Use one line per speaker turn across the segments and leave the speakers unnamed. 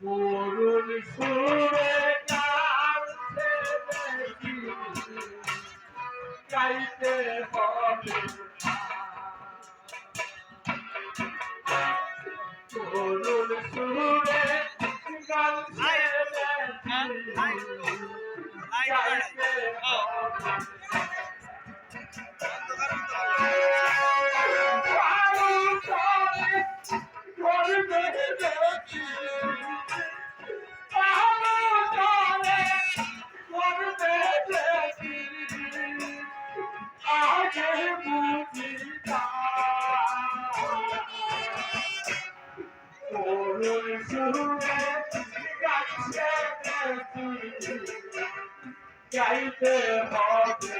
পুরুল সুরে কাছে দেখি গাইতে হবে পুরুল সুরে কাছে দেখি গাইতে হবে গাইতে হবে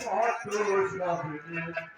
কত সামনে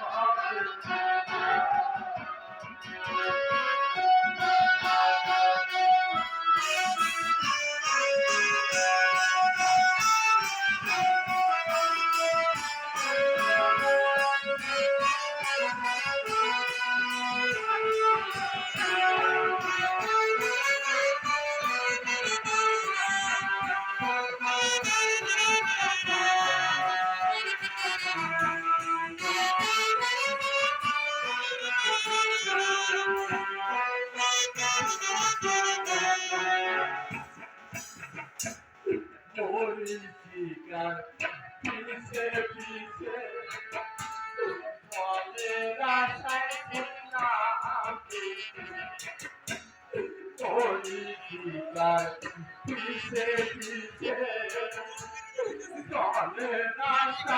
পাগলাম আইরে পিতে কত সামনে লোকে সবই পাগলাম আইরে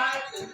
পিতে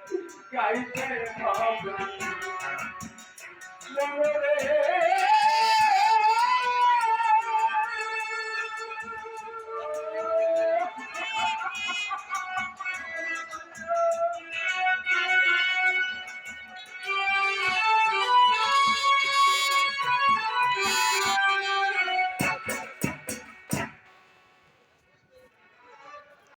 গাইতে হবে রে